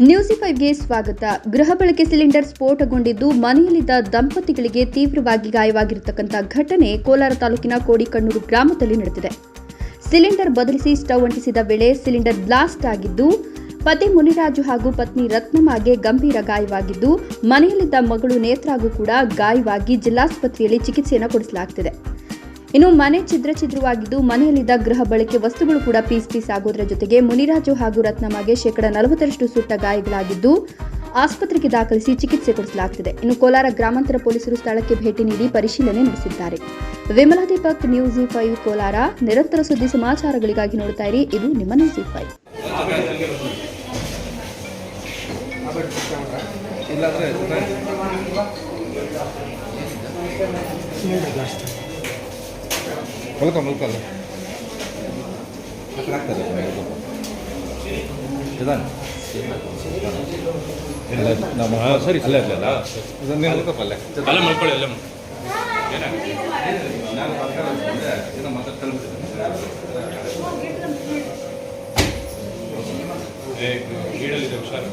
ನ್ಯೂಸಿಫೈವ್ಗೆ ಸ್ವಾಗತ. ಗೃಹ ಬಳಕೆ ಸಿಲಿಂಡರ್ ಸ್ಫೋಟಗೊಂಡಿದ್ದು ಮನೆಯಲ್ಲಿದ್ದ ದಂಪತಿಗಳಿಗೆ ತೀವ್ರವಾಗಿ ಗಾಯವಾಗಿರತಕ್ಕಂಥ ಘಟನೆ ಕೋಲಾರ ತಾಲೂಕಿನ ಕೋಡಿಕಣ್ಣೂರು ಗ್ರಾಮದಲ್ಲಿ ನಡೆದಿದೆ. ಸಿಲಿಂಡರ್ ಬದಲಿಸಿ ಸ್ಟವ್ ಅಂಟಿಸಿದ ವೇಳೆ ಸಿಲಿಂಡರ್ ಬ್ಲಾಸ್ಟ್ ಆಗಿದ್ದು, ಪತಿ ಮುನಿರಾಜು ಹಾಗೂ ಪತ್ನಿ ರತ್ನಮಾಗೆ ಗಂಭೀರ ಗಾಯವಾಗಿದ್ದು, ಮನೆಯಲ್ಲಿದ್ದ ಮಗಳು ನೇತ್ರಾಗೂ ಕೂಡ ಗಾಯವಾಗಿ ಜಿಲ್ಲಾಸ್ಪತ್ರೆಯಲ್ಲಿ ಚಿಕಿತ್ಸೆಯನ್ನು ಕೊಡಿಸಲಾಗುತ್ತಿದೆ ಇನ್ನು ಮನೆ ಛಿದ್ರ ಛಿದ್ರವಾಗಿದ್ದು ಮನೆಯಲ್ಲಿದ್ದ ಗೃಹ ಬಳಕೆ ವಸ್ತುಗಳು ಕೂಡ ಪೀಸ್ ಪೀಸ್ ಆಗೋದ್ರ ಜೊತೆಗೆ ಮುನಿರಾಜು ಹಾಗೂ ರತ್ನಮ್ಮಗೆ ಶೇಕಡ ನಲವತ್ತರಷ್ಟು ಸುಟ್ಟ ಗಾಯಗಳಾಗಿದ್ದು ಆಸ್ಪತ್ರೆಗೆ ದಾಖಲಿಸಿ ಚಿಕಿತ್ಸೆ ಕೊಡಿಸಲಾಗುತ್ತಿದೆ ಇನ್ನು ಕೋಲಾರ ಗ್ರಾಮಾಂತರ ಪೊಲೀಸರು ಸ್ಥಳಕ್ಕೆ ಭೇಟಿ ನೀಡಿ ಪರಿಶೀಲನೆ ನಡೆಸಿದ್ದಾರೆ. Vimala Deepak, news five Kolar. ನಿರಂತರ ಸುದ್ದಿ ಸಮಾಚಾರಗಳಿಗಾಗಿ ನೋಡ್ತಾ ಇರಿ. ಇದು ನಿಮ್ಮ ನ್ಯೂಸ್ ಫೈವ್. ಇಲ್ಲಾಂದ್ರೆ. ಮಲ್ಕ ಮಲ್ಕಲ್ಲ ನಿಧಾನ ಇಲ್ಲ ನಮ್ಮ ಸರಿ ಅಲ್ಲೇ ಅಲ್ಲ ನೀನು ಮಲ್ಕಪ್ಪ ಅಲ್ಲೇ ಅಲ್ಲೇ ಮಲ್ಕೊಳ್ಳಿ ಅಲ್ಲೇ ಮಲ್ಕೊಳ್ಳಿ. ನಾನು ಮಾತಾಡ್ತಿದ್ದೆ, ಏನೋ ಮಾತಾಡ್ತಾ ಏ, ಗೀಡಲ್ಲಿದೆ ಹುಷಾರು